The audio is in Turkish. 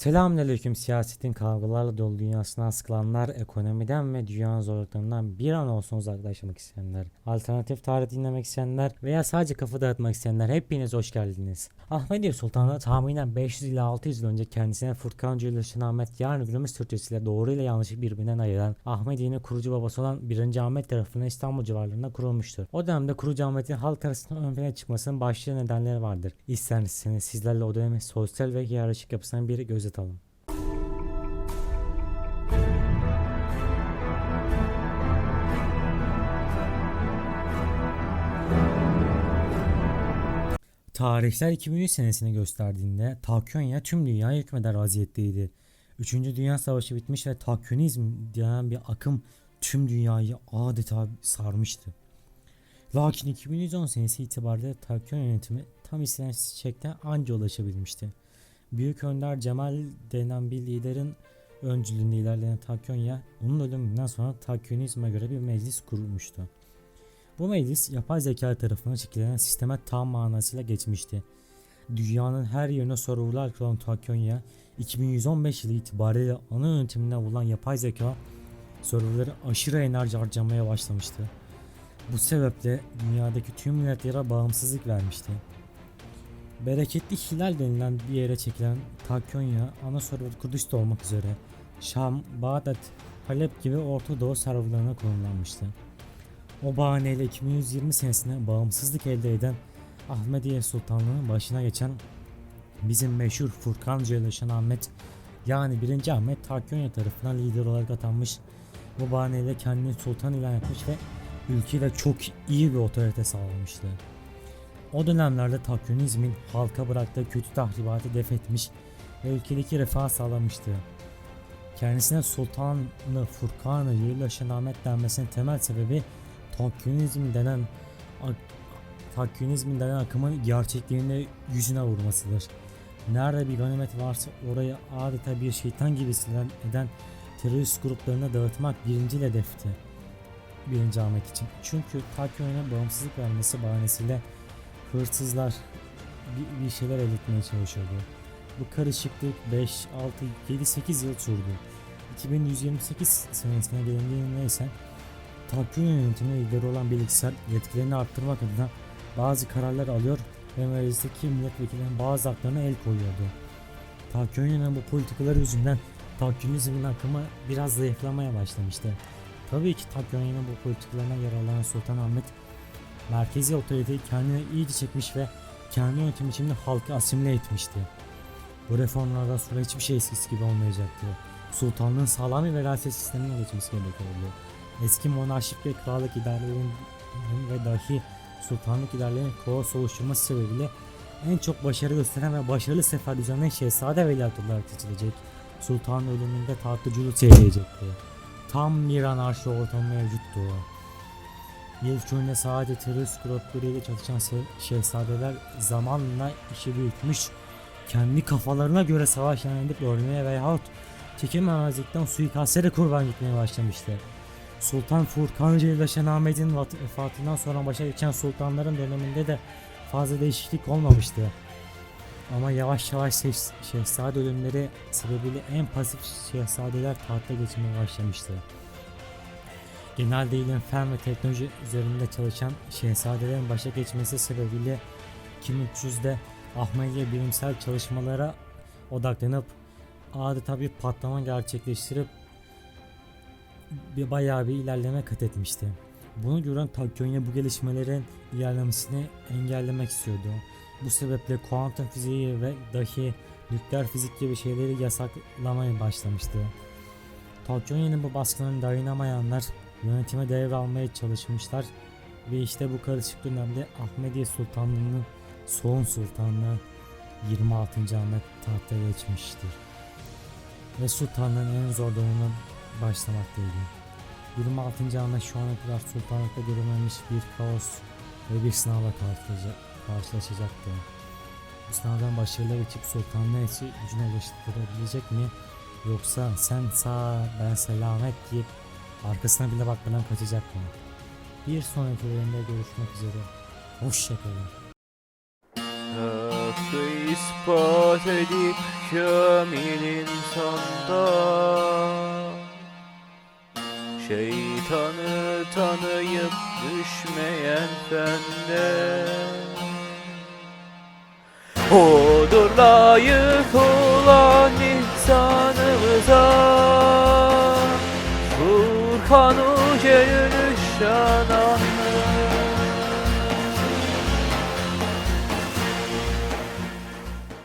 Selamünaleyküm siyasetin kavgalarla dolu dünyasına sıkılanlar, ekonomiden ve dünyanın zorluklarından bir an olsun uzaklaşmak isteyenler, alternatif tarih dinlemek isteyenler veya sadece kafa dağıtmak isteyenler hepiniz hoş geldiniz. Ahmediye Sultan'ı tahminen 500 ila 600 yıl önce kendisine Furkancı ile Ahmet yani günümüz Türkçesiyle doğru ile yanlışı birbirinden ayıran Ahmediye'nin kurucu babası olan 1. Ahmet tarafından İstanbul civarlarında kurulmuştur. O dönemde kurucu Ahmet'in halk arasında ön plana çıkmasının başlıca nedenleri vardır. İsterseniz sizlerle o dönemin sosyal ve hiyerarşik yapısına bir göz atalım. Tarihler 2003 senesini gösterdiğinde Takyonya tüm dünyayı hükmeder vaziyetteydi. Üçüncü Dünya Savaşı bitmiş ve Takyonizm denen bir akım tüm dünyayı adeta sarmıştı. Lakin 2110 senesi itibariyle Takyon yönetimi tam istenen çiçekten anca ulaşabilmişti. Büyük Önder Cemal denen bir liderin öncülüğünde ilerleyen Takyonya onun ölümünden sonra Takyonizme göre bir meclis kurulmuştu. Bu meclis yapay zeka tarafından şekillenen sisteme tam manasıyla geçmişti. Dünyanın her yerine sorumlular kuran Takyonya 2115 yılı itibariyle ana yönetimine bulunan yapay zeka serverları aşırı enerji harcamaya başlamıştı. Bu sebeple dünyadaki tüm milletlere bağımsızlık vermişti. Bereketli Hilal denilen bir yere çekilen Takyonya ana server Kudüs'te olmak üzere Şam, Bağdat, Halep gibi Orta Doğu serverlarına konumlanmıştı. O bahaneyle 2120 senesinde bağımsızlık elde eden Ahmediye Sultanlığı'nın başına geçen bizim meşhur Furkancı yaşayan Ahmet yani 1. Ahmet Takyonya tarafından lider olarak atanmış. Bu bahaneyle kendini sultan ilan etmiş ve ülkede çok iyi bir otorite sağlamıştı. O dönemlerde Takyonizmin halka bıraktığı kötü tahribatı def etmiş ve ülkedeki refah sağlamıştı. Kendisine Sultanı Furkanı Yırlaşan Ahmet denmesinin temel sebebi Takyonizm denen Takyonizmin denen akımın gerçekliğinde yüzüne vurmasıdır. Nerede bir ganimet varsa orayı adeta bir şeytan gibi eden terörist gruplarına dağıtmak birinci hedefti. Birinci Ahmet için. Çünkü Takyon'a bağımsızlık vermesi bahanesiyle hırsızlar bir, bir şeyler elde etmeye çalışıyordu. Bu karışıklık 5, 6, 7, 8 yıl sürdü. 2128 senesine gelindiğinde ise Takvim yönetimi lideri olan bilgisayar yetkilerini arttırmak adına bazı kararlar alıyor ve meclisteki milletvekillerinin bazı haklarına el koyuyordu. Takvim'in bu politikalar yüzünden Takvimizmin akımı biraz zayıflamaya başlamıştı. Tabii ki Takvim'in bu politikalarına yararlanan Sultan Ahmet merkezi otoriteyi kendine iyice çekmiş ve kendi yönetimi için halkı asimile etmişti. Bu reformlardan sonra hiçbir şey eskisi gibi olmayacaktı. Sultanlığın sağlam bir veraset sistemine geçmesi gerekiyordu eski monarşik ve krallık idarelerinin ve dahi sultanlık idarelerinin kaos oluşturması sebebiyle en çok başarı gösteren ve başarılı sefer düzenleyen şehzade veliaht olarak seçilecek. Sultan ölümünde tahtı Culut seyredecekti. Tam bir anarşi ortamı mevcuttu. Önünde sadece terörist gruplarıyla çalışan şehzadeler zamanla işi büyütmüş, kendi kafalarına göre savaş ilan ölmeye veyahut çekememezlikten suikastlere kurban gitmeye başlamıştı. Sultan Furkancı ile Şenahmet'in vefatından sonra başa geçen sultanların döneminde de fazla değişiklik olmamıştı. Ama yavaş yavaş şehzade ölümleri sebebiyle en pasif şehzadeler tahta geçmeye başlamıştı. Genelde ilim, fen ve teknoloji üzerinde çalışan şehzadelerin başa geçmesi sebebiyle 2300'de Ahmediye bilimsel çalışmalara odaklanıp adeta bir patlama gerçekleştirip bir bayağı bir ilerleme kat etmişti. Bunu gören Takyonya bu gelişmelerin ilerlemesini engellemek istiyordu. Bu sebeple kuantum fiziği ve dahi nükleer fizik gibi şeyleri yasaklamaya başlamıştı. Takyonya'nın bu baskılarına dayanamayanlar yönetime devralmaya çalışmışlar ve işte bu karışık dönemde Ahmediye Sultanlığı'nın son sultanlığı 26. Ahmet tahta geçmiştir. Ve sultanlığın en zor dönemine başlamaktaydı. 26. anda şu ana kadar sultanlıkta görülmemiş bir kaos ve bir sınavla karşılaşacaktı. Bu sınavdan başarıyla geçip sultanlığı gücüne ulaştırabilecek mi? Yoksa sen sağ ben selamet deyip arkasına bile bakmadan kaçacak mı? Bir sonraki bölümde görüşmek üzere. Hoşçakalın. Hakkı ispat edip kamil insanda Şeytanı tanıyıp düşmeyen fende Odur layık olan 狂怒，节日的热闹。